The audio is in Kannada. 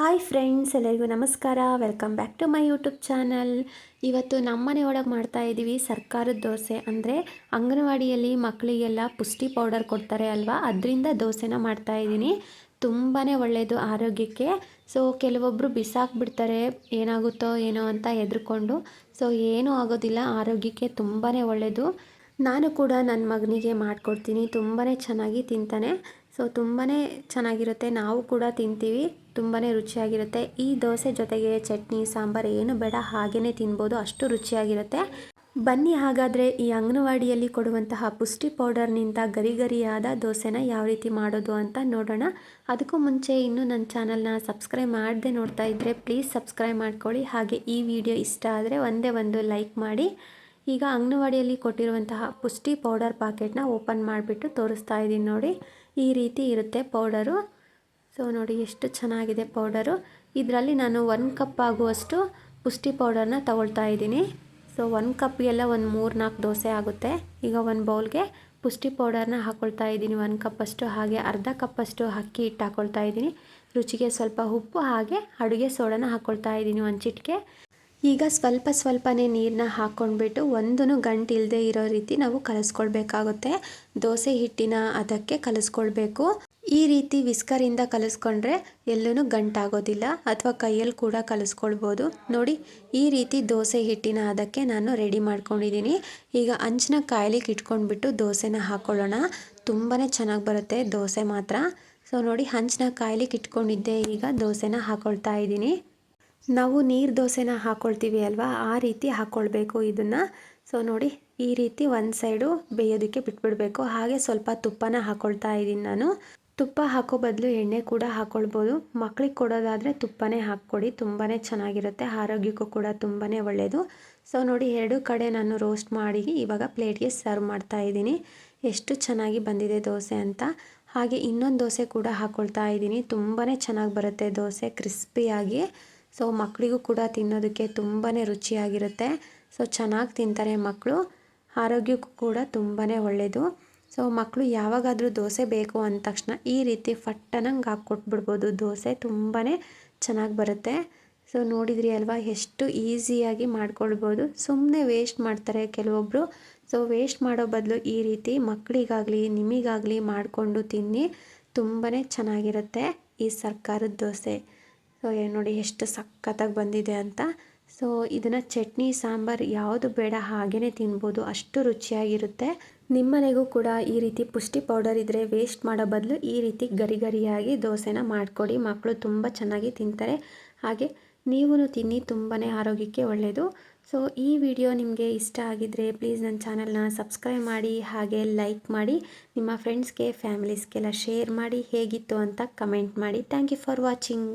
ಹಾಯ್ ಫ್ರೆಂಡ್ಸ್, ಎಲ್ಲರಿಗೂ ನಮಸ್ಕಾರ. Welcome back to my YouTube channel. ಇವತ್ತು ನಮ್ಮನೆ ಒಳಗೆ ಮಾಡ್ತಾ ಇದ್ದೀವಿ ಸರ್ಕಾರದ ದೋಸೆ. ಅಂದರೆ ಅಂಗನವಾಡಿಯಲ್ಲಿ ಮಕ್ಕಳಿಗೆಲ್ಲ ಪುಷ್ಟಿ ಪೌಡರ್ ಕೊಡ್ತಾರೆ ಅಲ್ವಾ? ಅದರಿಂದ ದೋಸೆನ ಮಾಡ್ತಾ ಇದ್ದೀನಿ ತುಂಬಾ ಒಳ್ಳೆಯದು ಆರೋಗ್ಯಕ್ಕೆ. ಸೊ ಕೆಲವೊಬ್ಬರು ಬಿಸಾಕ್ಬಿಡ್ತಾರೆ. ಏನಾಗುತ್ತೋ ಏನೋ ಅಂತ ಹೆದರ್ಕೊಂಡು. ಸೊ ಏನೂ ಆಗೋದಿಲ್ಲ. ಆರೋಗ್ಯಕ್ಕೆ ತುಂಬಾ ಒಳ್ಳೆಯದು ನಾನು ಕೂಡ ನನ್ನ ಮಗನಿಗೆ ಮಾಡಿಕೊಡ್ತೀನಿ. ತುಂಬಾ ಚೆನ್ನಾಗಿ ತಿಂತಾನೆ. ಸೊ ತುಂಬಾ ಚೆನ್ನಾಗಿರುತ್ತೆ. ನಾವು ಕೂಡ ತಿಂತೀವಿ. ತುಂಬಾ ರುಚಿಯಾಗಿರುತ್ತೆ. ಈ ದೋಸೆ ಜೊತೆಗೆ ಚಟ್ನಿ, ಸಾಂಬಾರ್ ಏನು ಬೇಡ ಹಾಗೇ ತಿನ್ಬೋದು, ಅಷ್ಟು ರುಚಿಯಾಗಿರುತ್ತೆ. ಬನ್ನಿ ಹಾಗಾದರೆ ಈ ಅಂಗನವಾಡಿಯಲ್ಲಿ ಕೊಡುವಂತಹ ಪುಷ್ಟಿ ಪೌಡರ್ನಿಂದ ಗರಿ ಗರಿಯಾದ ದೋಸೆನ ಯಾವ ರೀತಿ ಮಾಡೋದು ಅಂತ ನೋಡೋಣ. ಅದಕ್ಕೂ ಮುಂಚೆ ಇನ್ನೂ ನನ್ನ ಚಾನಲ್ನ ಸಬ್ಸ್ಕ್ರೈಬ್ ಮಾಡದೆ ನೋಡ್ತಾ ಇದ್ದರೆ ಪ್ಲೀಸ್ ಸಬ್ಸ್ಕ್ರೈಬ್ ಮಾಡ್ಕೊಳ್ಳಿ. ಹಾಗೆ ಈ ವಿಡಿಯೋ ಇಷ್ಟ ಆದರೆ ಒಂದೇ ಒಂದು ಲೈಕ್ ಮಾಡಿ. ಈಗ ಅಂಗನವಾಡಿಯಲ್ಲಿ ಕೊಟ್ಟಿರುವಂತಹ ಪುಷ್ಟಿ ಪೌಡರ್ ಪ್ಯಾಕೆಟ್ನ ಓಪನ್ ಮಾಡಿಬಿಟ್ಟು ತೋರಿಸ್ತಾ ಇದ್ದೀನಿ ನೋಡಿ. ಈ ರೀತಿ ಇರುತ್ತೆ ಪೌಡರು. ಸೊ ನೋಡಿ ಎಷ್ಟು ಚೆನ್ನಾಗಿದೆ ಪೌಡರು. ಇದರಲ್ಲಿ ನಾನು ಒನ್ ಕಪ್ ಆಗುವಷ್ಟು ಪುಷ್ಟಿ ಪೌಡರ್ನ ತಗೊಳ್ತಾ ಇದ್ದೀನಿ. ಸೊ ಒನ್ ಕಪ್ಗೆಲ್ಲ ಒಂದು ಮೂರು ನಾಲ್ಕು ದೋಸೆ ಆಗುತ್ತೆ. ಈಗ ಒಂದು ಬೌಲ್ಗೆ ಪುಷ್ಟಿ ಪೌಡರ್ನ ಹಾಕ್ಕೊಳ್ತಾ ಇದ್ದೀನಿ. ಒಂದು ಕಪ್ಪಷ್ಟು ಹಾಗೆ, ಅರ್ಧ ಕಪ್ಪಷ್ಟು ಅಕ್ಕಿ ಹಿಟ್ಟು ಹಾಕ್ಕೊಳ್ತಾ ಇದ್ದೀನಿ. ರುಚಿಗೆ ಸ್ವಲ್ಪ ಉಪ್ಪು, ಹಾಗೆ ಅಡುಗೆ ಸೋಡನ ಹಾಕ್ಕೊಳ್ತಾ ಇದ್ದೀನಿ ಒಂದು ಚಿಟಿಕೆ. ಈಗ ಸ್ವಲ್ಪ ಸ್ವಲ್ಪನೇ ನೀರನ್ನ ಹಾಕ್ಕೊಂಡ್ಬಿಟ್ಟು ಒಂದೂ ಗಂಟು ಇಲ್ಲದೆ ಇರೋ ರೀತಿ ನಾವು ಕಲಿಸ್ಕೊಳ್ಬೇಕಾಗುತ್ತೆ. ದೋಸೆ ಹಿಟ್ಟಿನ ಅದಕ್ಕೆ ಕಲಿಸ್ಕೊಳ್ಬೇಕು. ಈ ರೀತಿ ವಿಸ್ಕರಿಂದ ಕಲಿಸ್ಕೊಂಡ್ರೆ ಎಲ್ಲೂ ಗಂಟಾಗೋದಿಲ್ಲ ಅಥವಾ ಕೈಯಲ್ಲಿ ಕೂಡ ಕಲಿಸ್ಕೊಳ್ಬೋದು. ನೋಡಿ, ಈ ರೀತಿ ದೋಸೆ ಹಿಟ್ಟಿನ ಅದಕ್ಕೆ ನಾನು ರೆಡಿ ಮಾಡ್ಕೊಂಡಿದ್ದೀನಿ. ಈಗ ಅಂಚಿನ ಕಾಯ್ಲಿಕ್ಕೆ ಇಟ್ಕೊಂಡ್ಬಿಟ್ಟು ದೋಸೆನ ಹಾಕ್ಕೊಳ್ಳೋಣ ತುಂಬಾ ಚೆನ್ನಾಗಿ ಬರುತ್ತೆ ದೋಸೆ ಮಾತ್ರ. ಸೊ, ನೋಡಿ ಹಂಚಿನ ಕಾಯ್ಲಿಕ್ಕೆ ಇಟ್ಕೊಂಡಿದ್ದೆ ಈಗ ದೋಸೆನ ಹಾಕ್ಕೊಳ್ತಾ ಇದ್ದೀನಿ. ನಾವು ನೀರು ದೋಸೆನ ಹಾಕ್ಕೊಳ್ತೀವಿ ಅಲ್ವಾ? ಆ ರೀತಿ ಹಾಕ್ಕೊಳ್ಬೇಕು ಇದನ್ನು. ಸೊ, ನೋಡಿ, ಈ ರೀತಿ ಒಂದು ಸೈಡು ಬೇಯೋದಕ್ಕೆ ಬಿಟ್ಬಿಡಬೇಕು. ಹಾಗೆ ಸ್ವಲ್ಪ ತುಪ್ಪನ ಹಾಕ್ಕೊಳ್ತಾ ಇದ್ದೀನಿ ನಾನು. ತುಪ್ಪ ಹಾಕೋ ಬದಲು ಎಣ್ಣೆ ಕೂಡ ಹಾಕ್ಕೊಳ್ಬೋದು ಮಕ್ಳಿಗೆ ಕೊಡೋದಾದರೆ ತುಪ್ಪನೇ ಹಾಕ್ಕೊಡಿ. ತುಂಬಾ ಚೆನ್ನಾಗಿರುತ್ತೆ. ಆರೋಗ್ಯಕ್ಕೂ ಕೂಡ ತುಂಬಾ ಒಳ್ಳೆಯದು ಸೊ ನೋಡಿ, ಎರಡು ಕಡೆ ನಾನು ರೋಸ್ಟ್ ಮಾಡಿ ಇವಾಗ ಪ್ಲೇಟ್ಗೆ ಸರ್ವ್ ಮಾಡ್ತಾ ಇದ್ದೀನಿ. ಎಷ್ಟು ಚೆನ್ನಾಗಿ ಬಂದಿದೆ ದೋಸೆ ಅಂತ. ಹಾಗೆ ಇನ್ನೊಂದು ದೋಸೆ ಕೂಡ ಹಾಕ್ಕೊಳ್ತಾ ಇದ್ದೀನಿ. ತುಂಬಾ ಚೆನ್ನಾಗಿ ಬರುತ್ತೆ ದೋಸೆ ಕ್ರಿಸ್ಪಿಯಾಗಿ ಸೊ ಮಕ್ಕಳಿಗೂ ಕೂಡ ತಿನ್ನೋದಕ್ಕೆ ತುಂಬಾ ರುಚಿಯಾಗಿರುತ್ತೆ. ಸೊ ಚೆನ್ನಾಗಿ ತಿಂತಾರೆ ಮಕ್ಕಳು ಆರೋಗ್ಯಕ್ಕೂ ಕೂಡ ತುಂಬಾ ಒಳ್ಳೆಯದು ಸೊ ಮಕ್ಕಳು ಯಾವಾಗಾದರೂ ದೋಸೆ ಬೇಕು ಅಂದ ತಕ್ಷಣ ಈ ರೀತಿ ಫಟ್ಟನಂಗೆ ಹಾಕ್ಕೊಟ್ಬಿಡ್ಬೋದು. ದೋಸೆ ತುಂಬಾ ಚೆನ್ನಾಗಿ ಬರುತ್ತೆ. ಸೊ ನೋಡಿದ್ರಿ ಅಲ್ವಾ? ಎಷ್ಟು ಈಸಿಯಾಗಿ ಮಾಡ್ಕೊಳ್ಬೋದು. ಸುಮ್ಮನೆ ವೇಸ್ಟ್ ಮಾಡ್ತಾರೆ ಕೆಲವೊಬ್ಬರು ಸೊ ವೇಸ್ಟ್ ಮಾಡೋ ಬದಲು ಈ ರೀತಿ ಮಕ್ಕಳಿಗಾಗಲಿ ನಿಮಗಾಗಲಿ ಮಾಡಿಕೊಂಡು ತಿನ್ನಿ. ತುಂಬಾ ಚೆನ್ನಾಗಿರುತ್ತೆ ಈ ಸರ್ಕಾರದ ದೋಸೆ. ಸೊ ನೋಡಿ, ಎಷ್ಟು ಸಖತ್ತಾಗಿ ಬಂದಿದೆ ಅಂತ. ಸೊ ಇದನ್ನು ಚಟ್ನಿ, ಸಾಂಬಾರು ಯಾವುದು ಬೇಡ ಹಾಗೇ ತಿನ್ಬೋದು, ಅಷ್ಟು ರುಚಿಯಾಗಿರುತ್ತೆ. ನಿಮ್ಮನೆಗೂ ಕೂಡ ಈ ರೀತಿ ಪುಷ್ಟಿ ಪೌಡರ್ ಇದ್ದರೆ ವೇಸ್ಟ್ ಮಾಡೋ ಬದಲು ಈ ರೀತಿ ಗರಿ ಗರಿಯಾಗಿ ದೋಸೆನ ಮಾಡಿಕೊಡಿ. ಮಕ್ಕಳು ತುಂಬ ಚೆನ್ನಾಗಿ ತಿಂತಾರೆ. ಹಾಗೆ ನೀವೂ ತಿನ್ನಿ ತುಂಬಾ ಆರೋಗ್ಯಕ್ಕೆ ಒಳ್ಳೆಯದು ಸೊ ಈ ವಿಡಿಯೋ ನಿಮಗೆ ಇಷ್ಟ ಆಗಿದ್ದರೆ ಪ್ಲೀಸ್ ನನ್ನ ಚಾನಲ್ನ ಸಬ್ಸ್ಕ್ರೈಬ್ ಮಾಡಿ, ಹಾಗೆ ಲೈಕ್ ಮಾಡಿ, ನಿಮ್ಮ ಫ್ರೆಂಡ್ಸ್ಗೆ ಫ್ಯಾಮಿಲೀಸ್ಗೆಲ್ಲ ಶೇರ್ ಮಾಡಿ, ಹೇಗಿತ್ತು ಅಂತ ಕಮೆಂಟ್ ಮಾಡಿ. Thank you for watching